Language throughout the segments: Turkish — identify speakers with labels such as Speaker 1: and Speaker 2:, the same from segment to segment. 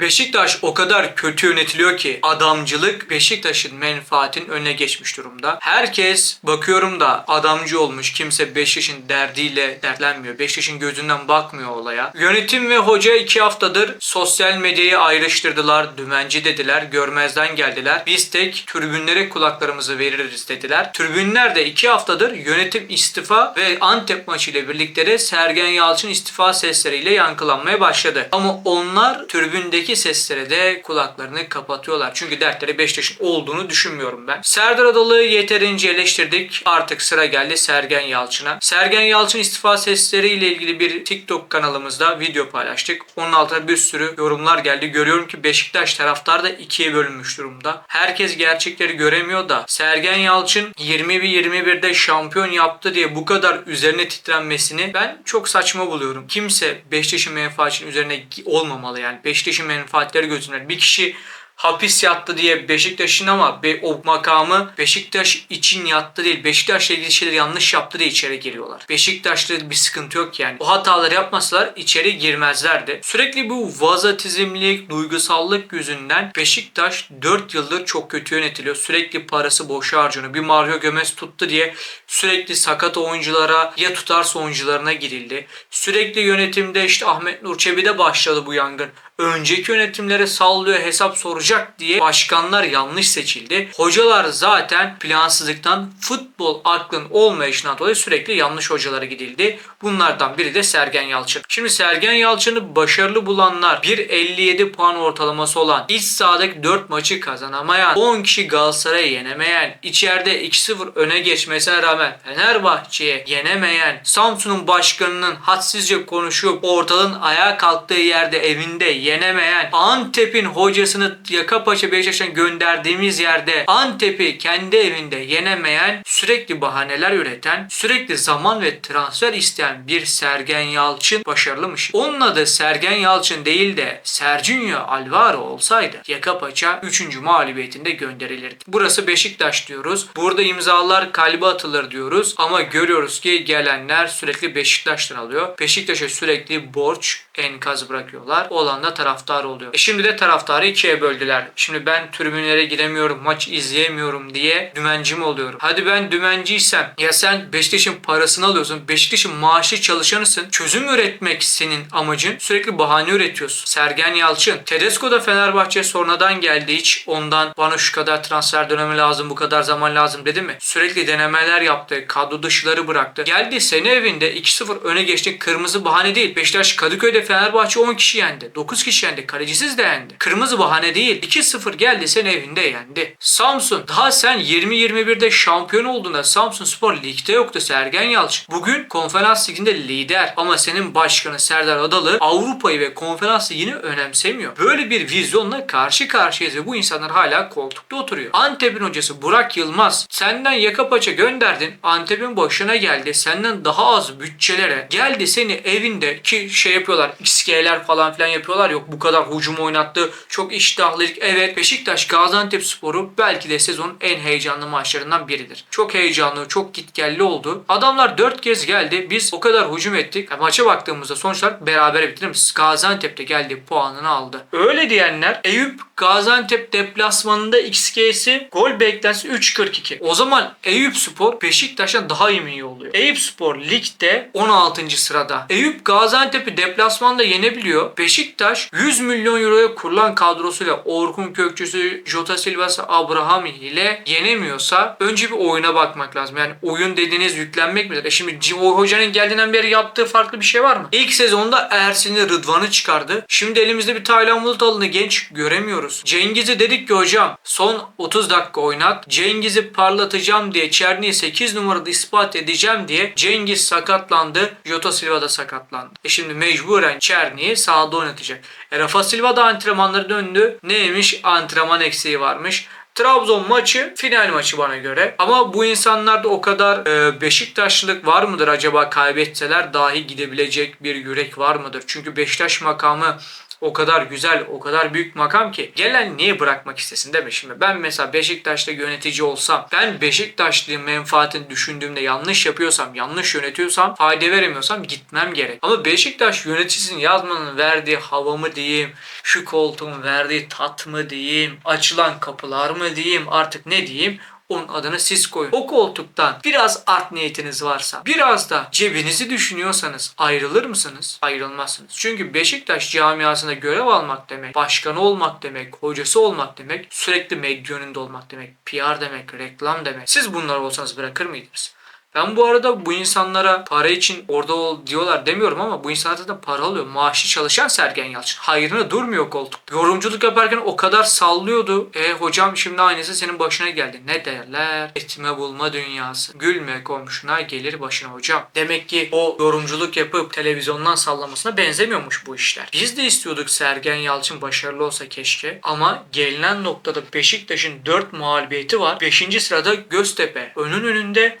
Speaker 1: Beşiktaş o kadar kötü yönetiliyor ki adamcılık Beşiktaş'ın menfaatin önüne geçmiş durumda. Herkes bakıyorum da adamcı olmuş. Kimse Beşiktaş'ın derdiyle dertlenmiyor. Beşiktaş'ın gözünden bakmıyor olaya. Yönetim ve hoca iki haftadır sosyal medyayı ayrıştırdılar. Dümenci dediler. Görmezden geldiler. Biz tek tribünlere kulaklarımızı veririz dediler. Tribünler de iki haftadır yönetim istifa ve Antep maçı ile birlikte de Sergen Yalçın istifa sesleriyle yankılanmaya başladı. Ama onlar tribündeki seslere de kulaklarını kapatıyorlar. Çünkü dertleri Beşiktaş'ın olduğunu düşünmüyorum ben. Serdar Adalı'yı yeterince eleştirdik. Artık sıra geldi Sergen Yalçın'a. Sergen Yalçın istifa sesleriyle ilgili bir TikTok kanalımızda video paylaştık. Onun altına bir sürü yorumlar geldi. Görüyorum ki Beşiktaş taraftar da ikiye bölünmüş durumda. Herkes gerçekleri göremiyor da Sergen Yalçın 21-21'de şampiyon yaptı diye bu kadar üzerine titrenmesini ben çok saçma buluyorum. Kimse Beşiktaş'ın menfaatinin üzerine olmamalı yani. Beşiktaş'ın menfaatleri gözünden. Bir kişi hapis yattı diye Beşiktaş'ın ama be, o makamı Beşiktaş için yattı değil. Beşiktaş'la ilgili şeyler yanlış yaptı diye içeri giriyorlar. Beşiktaş'ta bir sıkıntı yok yani. O hataları yapmasalar içeri girmezlerdi. Sürekli bu vazatizmlik, duygusallık yüzünden Beşiktaş 4 yıldır çok kötü yönetiliyor. Sürekli parası boşa harcanıyor. Bir Mario Gomez tuttu diye sürekli sakat oyunculara ya tutarsa oyuncularına girildi. Sürekli yönetimde işte Ahmet Nur Çebi'de başladı bu yangın önceki yönetimlere sallıyor hesap soracak diye başkanlar yanlış seçildi. Hocalar zaten plansızlıktan futbol aklın olmayışından dolayı sürekli yanlış hocalara gidildi. Bunlardan biri de Sergen Yalçın. Şimdi Sergen Yalçın'ı başarılı bulanlar 1.57 puan ortalaması olan iç sahadaki 4 maçı kazanamayan 10 kişi Galatasaray'ı yenemeyen içeride 2-0 öne geçmesine rağmen Fenerbahçe'ye yenemeyen Samsun'un başkanının hadsizce konuşup ortalığın ayağa kalktığı yerde evinde yenemeyen, Antep'in hocasını Yakapaşa Beşiktaş'tan gönderdiğimiz yerde Antep'i kendi evinde yenemeyen, sürekli bahaneler üreten, sürekli zaman ve transfer isteyen bir Sergen Yalçın başarılımış. Onun adı Sergen Yalçın değil de Serginho Alvaro olsaydı Yakapaşa 3. mağlubiyetinde gönderilirdi. Burası Beşiktaş diyoruz. Burada imzalar kalbe atılır diyoruz ama görüyoruz ki gelenler sürekli Beşiktaş'tan alıyor. Beşiktaş'a sürekli borç enkaz bırakıyorlar. Olan da taraftar oluyor. E şimdi de taraftarı ikiye böldüler. Şimdi ben tribünlere giremiyorum, maç izleyemiyorum diye dümenci oluyorum? Hadi ben dümenciysem ya sen Beşiktaş'ın parasını alıyorsun. Beşiktaş'ın maaşı çalışanısın. Çözüm üretmek senin amacın. Sürekli bahane üretiyorsun. Sergen Yalçın. Tedesco da Fenerbahçe sonradan geldi. Hiç ondan bana şu kadar transfer dönemi lazım, bu kadar zaman lazım dedi mi? Sürekli denemeler yaptı. Kadro dışıları bıraktı. Geldi seni evinde 2-0 öne geçti. Kırmızı bahane değil. Beşiktaş Kadıköy'de Fenerbahçe 10 kişi yendi. 9 kişi yendi. Kalecisiz de yendi. Kırmızı bahane değil. 2-0 geldi sen evinde yendi. Samsun daha sen 20-21'de şampiyon olduğunda Samsun Spor ligde yoktu Sergen Yalçın. Bugün konferans liginde lider ama senin başkanı Serdar Adalı Avrupa'yı ve konferans ligini önemsemiyor. Böyle bir vizyonla karşı karşıyayız ve bu insanlar hala koltukta oturuyor. Antep'in hocası Burak Yılmaz senden yaka paça gönderdin. Antep'in başına geldi. Senden daha az bütçelere geldi seni evinde ki şey yapıyorlar XG'ler falan filan yapıyorlar. Yok bu kadar hücum oynattı. Çok iştahlılık. Evet Beşiktaş Gaziantep Sporu belki de sezonun en heyecanlı maçlarından biridir. Çok heyecanlı, çok gitgelli oldu. Adamlar 4 kez geldi. Biz o kadar hücum ettik. Yani maça baktığımızda sonuçlar berabere bitti? Gaziantep'te geldi puanını aldı. Öyle diyenler Eyüp Gaziantep deplasmanında XG'si gol beklentisi 3.42. O zaman Eyüp Spor Beşiktaş'tan daha iyi mi iyi oluyor? Eyüp Spor ligde 16. sırada. Eyüp Gaziantep'i deplasmanda yenebiliyor. Beşiktaş 100 milyon euroya kurulan kadrosuyla Orkun Kökçüsü, Jota Silva'sı, Abraham ile yenemiyorsa önce bir oyuna bakmak lazım. Yani oyun dediğiniz yüklenmek midir? E şimdi o hocanın geldiğinden beri yaptığı farklı bir şey var mı? İlk sezonda Ersin'i Rıdvan'ı çıkardı. Şimdi elimizde bir Taylan Bulutalı'nı genç göremiyoruz. Cengiz'i dedik ki hocam son 30 dakika oynat. Cengiz'i parlatacağım diye Çerni'yi 8 numarada ispat edeceğim diye Cengiz sakatlandı. Jota Silva da sakatlandı. E şimdi mecburen Çerni'yi sahada oynatacak. E Rafa Silva da antrenmanlara döndü. Neymiş? Antrenman eksiği varmış. Trabzon maçı final maçı bana göre. Ama bu insanlarda o kadar e, Beşiktaşlılık var mıdır acaba kaybetseler dahi gidebilecek bir yürek var mıdır? Çünkü Beşiktaş makamı O kadar güzel, o kadar büyük makam ki gelen niye bırakmak istesin değil mi şimdi? Ben mesela Beşiktaş'ta yönetici olsam, ben Beşiktaşlı menfaatini düşündüğümde yanlış yapıyorsam, yanlış yönetiyorsam, fayda veremiyorsam gitmem gerek. Ama Beşiktaş yöneticisinin yazmanın verdiği hava mı diyeyim, şu koltuğun verdiği tat mı diyeyim, açılan kapılar mı diyeyim, artık ne diyeyim? Onun adını siz koyun. O koltuktan biraz art niyetiniz varsa, biraz da cebinizi düşünüyorsanız ayrılır mısınız? Ayrılmazsınız. Çünkü Beşiktaş camiasında görev almak demek, başkanı olmak demek, hocası olmak demek, sürekli medya önünde olmak demek, PR demek, reklam demek. Siz bunlar olsanız bırakır mıydınız? Ben bu arada bu insanlara para için orada ol diyorlar demiyorum ama bu insanlar da para alıyor. Maaşlı çalışan Sergen Yalçın. Hayrına durmuyor koltuk. Yorumculuk yaparken o kadar sallıyordu. E hocam şimdi aynısı senin başına geldi. Ne derler? Etme bulma dünyası. Gülme komşuna gelir başına hocam. Demek ki o yorumculuk yapıp televizyondan sallamasına benzemiyormuş bu işler. Biz de istiyorduk Sergen Yalçın başarılı olsa keşke. Ama gelinen noktada Beşiktaş'ın 4 mağlubiyeti var. 5. sırada Göztepe. Önün önünde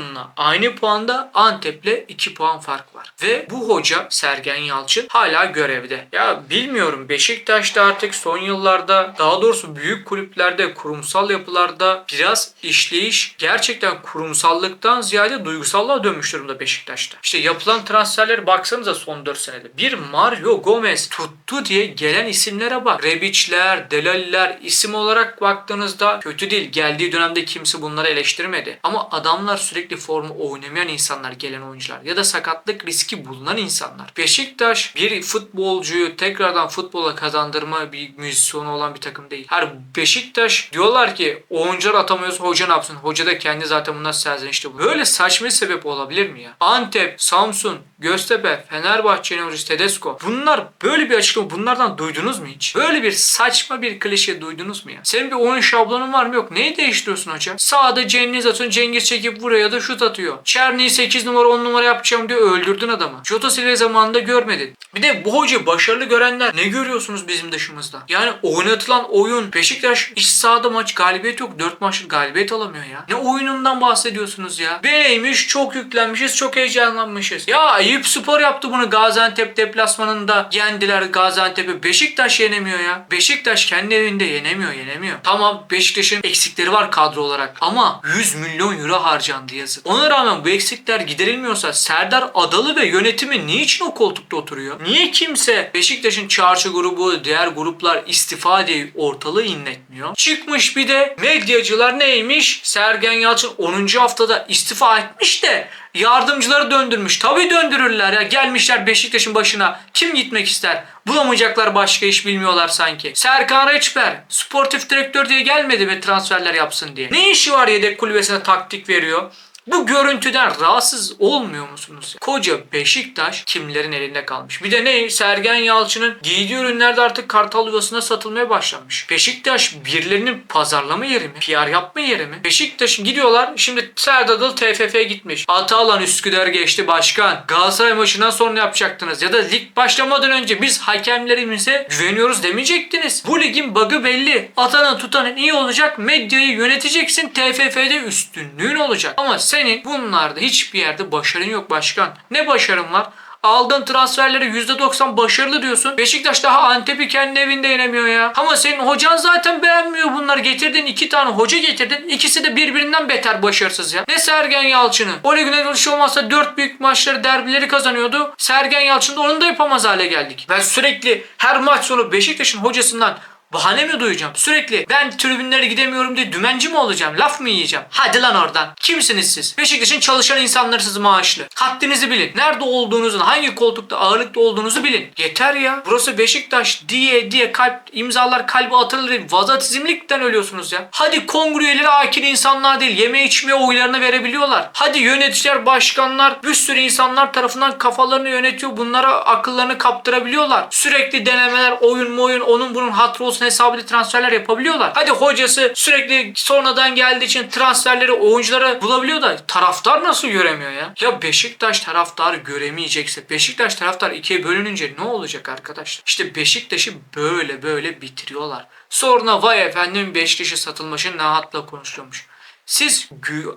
Speaker 1: Samsun'la aynı puanda Antep'le 2 puan fark var. Ve bu hoca Sergen Yalçın hala görevde. Ya bilmiyorum Beşiktaş'ta artık son yıllarda daha doğrusu büyük kulüplerde kurumsal yapılarda biraz işleyiş gerçekten kurumsallıktan ziyade duygusallığa dönmüş durumda Beşiktaş'ta. İşte yapılan transferlere baksanıza son 4 senede. Bir Mario Gomez tuttu diye gelen isimlere bak. Rebiçler, Delaliler isim olarak baktığınızda kötü değil. Geldiği dönemde kimse bunları eleştirmedi. Ama adamlar sürekli formu oynamayan insanlar gelen oyuncular ya da sakatlık riski bulunan insanlar. Beşiktaş bir futbolcuyu tekrardan futbola kazandırma bir müzisyonu olan bir takım değil. Her Beşiktaş diyorlar ki oyuncular atamıyoruz hoca ne yapsın? Hoca da kendi zaten bundan serzenişte. Böyle saçma sebep olabilir mi ya? Antep, Samsun, Göztepe, Fenerbahçe, Yunus Tedesco. Bunlar böyle bir açıklama bunlardan duydunuz mu hiç? Böyle bir saçma bir klişe duydunuz mu ya? Senin bir oyun şablonun var mı? Yok. Neyi değiştiriyorsun hocam? Sağda Cengiz atıyorsun. Cengiz çekip buraya da şut atıyor. Çerni'yi 8 numara 10 numara yapacağım diye öldürdün adamı. Jota Silva zamanında görmedin. Bir de bu hoca başarılı görenler ne görüyorsunuz bizim dışımızda? Yani oynatılan oyun Beşiktaş iç sahada maç galibiyet yok. 4 maçlık galibiyet alamıyor ya. Ne oyunundan bahsediyorsunuz ya? Neymiş? Çok yüklenmişiz. Çok heyecanlanmışız. Ya Eyüp Spor yaptı bunu Gaziantep deplasmanında. Yendiler Gaziantep'i. Beşiktaş yenemiyor ya. Beşiktaş kendi evinde yenemiyor yenemiyor. Tamam Beşiktaş'ın eksikleri var kadro olarak. Ama 100 milyon euro harcandı yazık. Ona rağmen bu eksikler giderilmiyorsa Serdar Adalı ve yönetimi niçin o koltukta oturuyor? Niye kimse Beşiktaş'ın çarşı grubu, diğer gruplar istifa diye ortalığı inletmiyor? Çıkmış bir de medyacılar neymiş? Sergen Yalçın 10. haftada istifa etmiş de yardımcıları döndürmüş. Tabii döndürürler ya. Gelmişler Beşiktaş'ın başına. Kim gitmek ister? Bulamayacaklar başka iş bilmiyorlar sanki. Serkan Reçber sportif direktör diye gelmedi mi transferler yapsın diye. Ne işi var yedek kulübesine taktik veriyor? Bu görüntüden rahatsız olmuyor musunuz? Koca Beşiktaş kimlerin elinde kalmış? Bir de ne? Sergen Yalçın'ın giydiği ürünler de artık Kartal Yuvası'na satılmaya başlamış. Beşiktaş birilerinin pazarlama yeri mi? PR yapma yeri mi? Beşiktaş'ın gidiyorlar. Şimdi Serdadıl TFF'ye gitmiş. Atalan Üsküdar geçti başkan. Galatasaray maçından sonra yapacaktınız? Ya da lig başlamadan önce biz hakemlerimize güveniyoruz demeyecektiniz. Bu ligin bug'ı belli. Atanan tutanın iyi olacak. Medyayı yöneteceksin. TFF'de üstünlüğün olacak. Ama senin bunlarda hiçbir yerde başarın yok başkan. Ne başarın var? Aldığın transferleri %90 başarılı diyorsun. Beşiktaş daha Antep'i kendi evinde yenemiyor ya. Ama senin hocan zaten beğenmiyor bunları. Getirdin iki tane hoca getirdin. İkisi de birbirinden beter başarısız ya. Ne Sergen Yalçın'ı. Ole Güner olmazsa 4 büyük maçları derbileri kazanıyordu. Sergen Yalçın da onu da yapamaz hale geldik. Ben sürekli her maç sonu Beşiktaş'ın hocasından Bahane mi duyacağım? Sürekli ben tribünlere gidemiyorum diye dümenci mi olacağım? Laf mı yiyeceğim? Hadi lan oradan. Kimsiniz siz? Beşiktaş'ın çalışan insanlarsınız maaşlı. Haddinizi bilin. Nerede olduğunuzu, hangi koltukta ağırlıkta olduğunuzu bilin. Yeter ya. Burası Beşiktaş diye diye kalp imzalar kalbe atılır. Vazatizmlikten ölüyorsunuz ya. Hadi kongre akil insanlar değil. Yeme içmeye oylarını verebiliyorlar. Hadi yöneticiler, başkanlar bir sürü insanlar tarafından kafalarını yönetiyor. Bunlara akıllarını kaptırabiliyorlar. Sürekli denemeler, oyun mu oyun, onun bunun hatırı olsun hesabıyla transferler yapabiliyorlar. Hadi hocası sürekli sonradan geldiği için transferleri oyunculara bulabiliyor da taraftar nasıl göremiyor ya? Ya Beşiktaş taraftarı göremeyecekse Beşiktaş taraftar ikiye bölününce ne olacak arkadaşlar? İşte Beşiktaş'ı böyle böyle bitiriyorlar. Sonra vay efendim Beşiktaş'ı satılmışın ne hatla konuşuyormuş. Siz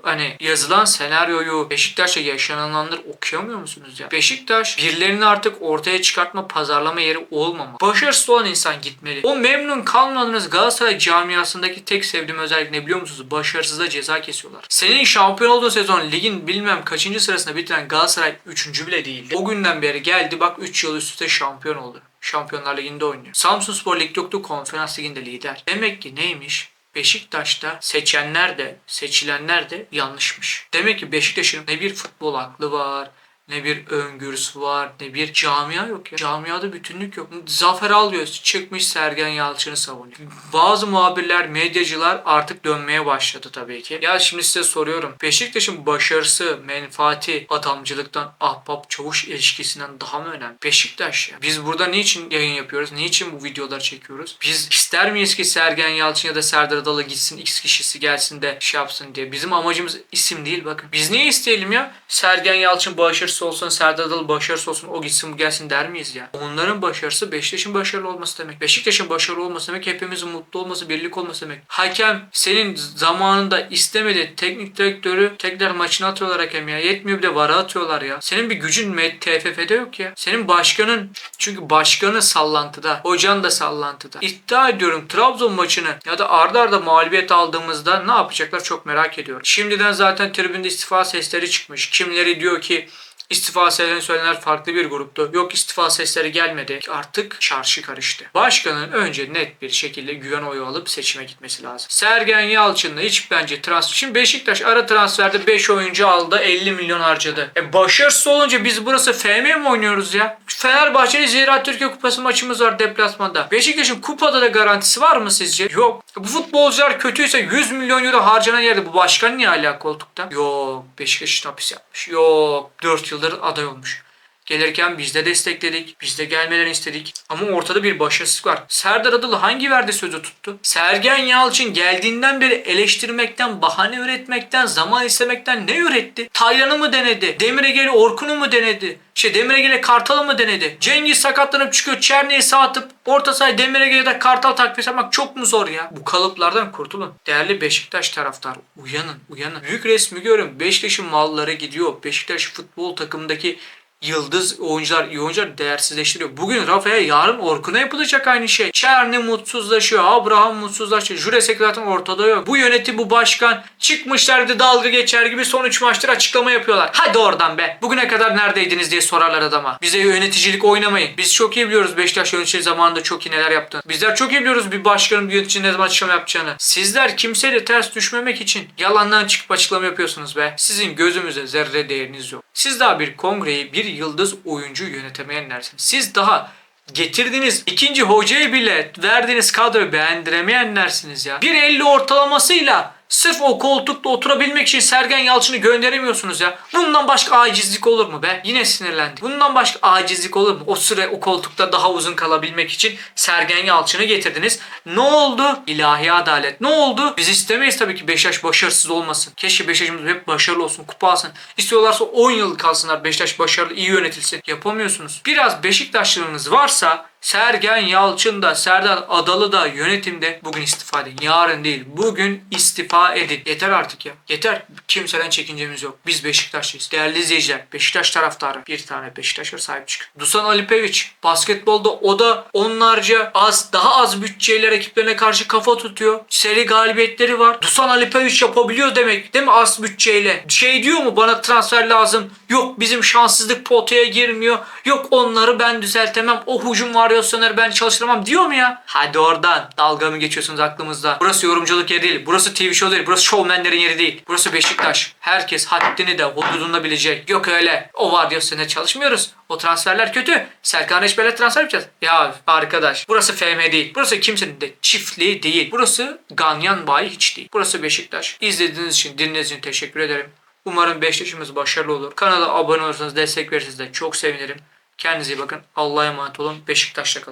Speaker 1: hani yazılan senaryoyu Beşiktaş'ta yaşananları okuyamıyor musunuz ya? Beşiktaş birilerini artık ortaya çıkartma pazarlama yeri olmamalı. Başarısız olan insan gitmeli. O memnun kalmadığınız Galatasaray camiasındaki tek sevdiğim özellik ne biliyor musunuz? Başarısızda ceza kesiyorlar. Senin şampiyon olduğun sezon ligin bilmem kaçıncı sırasında bitiren Galatasaray 3. bile değildi. O günden beri geldi bak 3 yıl üst üste şampiyon oldu. Şampiyonlar Ligi'nde oynuyor. Samsun Spor Lig yoktu konferans liginde lider. Demek ki neymiş? Beşiktaş'ta seçenler de seçilenler de yanlışmış. Demek ki Beşiktaş'ın ne bir futbol aklı var, ne bir öngörüsü var, ne bir camia yok ya. Camiada bütünlük yok. Zafer alıyor. Çıkmış Sergen Yalçın'ı savunuyor. Bazı muhabirler, medyacılar artık dönmeye başladı tabii ki. Ya şimdi size soruyorum. Beşiktaş'ın başarısı, menfaati, adamcılıktan, ahbap çavuş ilişkisinden daha mı önemli? Beşiktaş ya. Biz burada niçin yayın yapıyoruz? Niçin bu videoları çekiyoruz? Biz ister miyiz ki Sergen Yalçın ya da Serdar Adalı gitsin, X kişisi gelsin de şey yapsın diye. Bizim amacımız isim değil bakın. Biz niye isteyelim ya? Sergen Yalçın başarısız olsun, Serdar Adalı başarısız olsun, o gitsin bu gelsin der miyiz ya? Onların başarısı Beşiktaş'ın başarılı olması demek. Beşiktaş'ın başarılı olması demek hepimizin mutlu olması, birlik olması demek. Hakem senin zamanında istemedi teknik direktörü tekrar maçına atıyorlar hakem ya. Yetmiyor bir de vara atıyorlar ya. Senin bir gücün TFF'de yok ya. Senin başkanın çünkü başkanı sallantıda. Hocan da sallantıda. İddia ediyorum Trabzon maçını ya da arda arda mağlubiyet aldığımızda ne yapacaklar çok merak ediyorum. Şimdiden zaten tribünde istifa sesleri çıkmış. Kimleri diyor ki İstifa seslerini söyleyenler farklı bir gruptu. Yok istifa sesleri gelmedi. Artık çarşı karıştı. Başkanın önce net bir şekilde güven oyu alıp seçime gitmesi lazım. Sergen Yalçın'la hiç bence transfer. Şimdi Beşiktaş ara transferde 5 oyuncu aldı 50 milyon harcadı. E başarısız olunca biz burası FM mi oynuyoruz ya? Fenerbahçe'yle Zira Türkiye Kupası maçımız var deplasmanda. Beşiktaş'ın kupada da garantisi var mı sizce? Yok. Bu futbolcular kötüyse 100 milyon euro harcanan yerde bu başkan niye hala koltukta? Yok. Beşiktaş hapis yapmış. Yok. 4 yıldır aday olmuş. Gelirken biz de destekledik. Biz de gelmelerini istedik. Ama ortada bir başarısızlık var. Serdar Adalı hangi verdi sözü tuttu? Sergen Yalçın geldiğinden beri eleştirmekten, bahane üretmekten, zaman istemekten ne üretti? Taylan'ı mı denedi? Demir Ege'li Orkun'u mu denedi? İşte Demir Ege'li Kartal'ı mı denedi? Cengiz sakatlanıp çıkıyor. Çerne'yi sağ atıp orta sahaya Demir Ege ya da Kartal takviyesi yapmak çok mu zor ya? Bu kalıplardan kurtulun. Değerli Beşiktaş taraftar uyanın uyanın. Büyük resmi görün. Beşiktaş'ın malları gidiyor. Beşiktaş futbol takımındaki yıldız oyuncular, iyi oyuncular değersizleştiriyor. Bugün Rafa'ya yarın Orkun'a yapılacak aynı şey. Çerni mutsuzlaşıyor. Abraham mutsuzlaşıyor. Juresek zaten ortada yok. Bu yönetim, bu başkan çıkmışlardı dalga geçer gibi son 3 maçtır açıklama yapıyorlar. Hadi oradan be. Bugüne kadar neredeydiniz diye sorarlar adama. Bize yöneticilik oynamayın. Biz çok iyi biliyoruz Beşiktaş yönetici zamanında çok iyi neler yaptığını. Bizler çok iyi biliyoruz bir başkanın bir yöneticinin ne zaman açıklama yapacağını. Sizler kimseyle ters düşmemek için yalandan çıkıp açıklama yapıyorsunuz be. Sizin gözümüze zerre değeriniz yok. Siz daha bir kongreyi, bir yıldız oyuncu yönetemeyenlersiniz. Siz daha getirdiğiniz ikinci hocayı bile verdiğiniz kadroyu beğendiremeyenlersiniz ya. 1.50 ortalamasıyla sırf o koltukta oturabilmek için Sergen Yalçın'ı gönderemiyorsunuz ya. Bundan başka acizlik olur mu be? Yine sinirlendik. Bundan başka acizlik olur mu? O süre o koltukta daha uzun kalabilmek için Sergen Yalçın'ı getirdiniz. Ne oldu? İlahi adalet. Ne oldu? Biz istemeyiz tabii ki Beşiktaş başarısız olmasın. Keşke Beşiktaş'ımız hep başarılı olsun, kupa alsın. İstiyorlarsa 10 yıl kalsınlar Beşiktaş başarılı, iyi yönetilsin. Yapamıyorsunuz. Biraz Beşiktaşlılığınız varsa Sergen Yalçın da Serdar Adalı da yönetimde bugün istifa edin. Yarın değil. Bugün istifa edin. Yeter artık ya. Yeter. Kimseden çekincemiz yok. Biz Beşiktaşlıyız. Değerli izleyiciler. Beşiktaş taraftarı. Bir tane Beşiktaş var sahip çıkın. Dusan Alipevic. Basketbolda o da onlarca az daha az bütçeyle rakiplerine karşı kafa tutuyor. Seri galibiyetleri var. Dusan Alipevic yapabiliyor demek. Değil mi? Az bütçeyle. Şey diyor mu bana transfer lazım. Yok bizim şanssızlık potaya girmiyor. Yok onları ben düzeltemem. O hücum varyasyonları ben çalıştıramam diyor mu ya? Hadi oradan. Dalga mı geçiyorsunuz aklımızda? Burası yorumculuk yeri değil. Burası TV show değil. Burası şovmenlerin yeri değil. Burası Beşiktaş. Herkes haddini de hududunda bilecek. Yok öyle. O varyasyonla çalışmıyoruz. O transferler kötü. Serkan Reçber'le transfer yapacağız. Ya arkadaş burası FM değil. Burası kimsenin de çiftliği değil. Burası Ganyan Bayi hiç değil. Burası Beşiktaş. İzlediğiniz için, dinlediğiniz için teşekkür ederim. Umarım Beşiktaş'ımız başarılı olur. Kanala abone olursanız, destek verirseniz de çok sevinirim. Kendinize iyi bakın. Allah'a emanet olun. Beşiktaş'ta kalın.